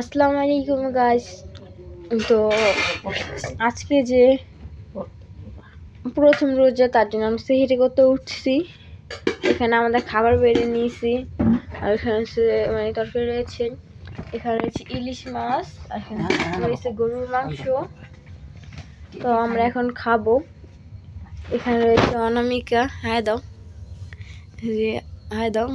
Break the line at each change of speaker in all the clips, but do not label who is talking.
আসসালামু আলাইকুম গাইস তো আজকে যে প্রথম রোজা, তার জন্য আমি সেহিরি করতে উঠছি। এখানে আমাদের খাবার বেড়ে নিয়েছি। আর এখানে মানে তরকারি রয়েছে। এখানে রয়েছে ইলিশ মাছ, আর এখানে রয়েছে গরুর মাংস। তো আমরা এখন খাব। এখানে রয়েছে অনামিকা। হায় দাও। হায় দাও।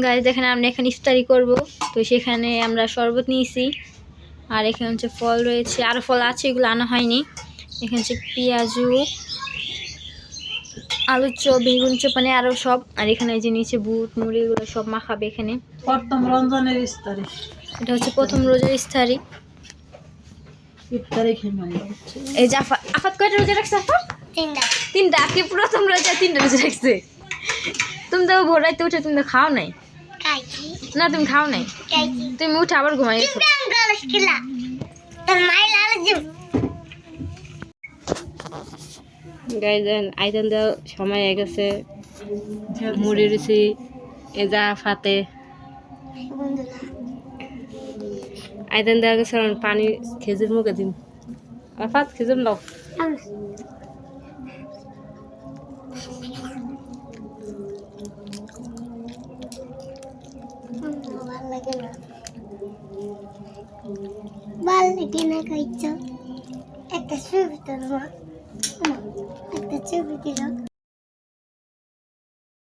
গাছ দেখেন আমরা এখানে ইফতারি করব। তো সেখানে আমরা শরবত নিয়েছি। আর এখানে হচ্ছে ফল রয়েছে। আরও ফল আছে এগুলো আনা হয়নি। এখানে হচ্ছে পেঁয়াজু আলুর চপ বেগুন চপ মানে আরও সব। আর এখানে এই যে নিচে বুট মুড়ি এগুলো সব মাখাবে এখানে।
প্রথম রমজানের ইস্তারি
এটা হচ্ছে প্রথম রোজার ইফতারি।
হচ্ছে।
এই যে আফা আফাত কয়টা রোজা রাখছে আফা? তিনটা। আজকে প্রথম রোজা তিনটা রোজা রাখছে। তুমি তো ভোর রাইতে উঠে তুমি তো খাও নাই না তুমি খাও নাই তুমি উঠে আবার ঘুমাই গেছো
গাইজেন আইতেন দেওয়া সময় হয়ে গেছে মুড়ি রুচি এজা ফাতে আইতেন দেওয়া গেছে পানি খেজুর মুখে দিন আর ফাত খেজুর নাও
ভালো লাগে না। খাইছ একটা ছবি তো একটা ছবি দিল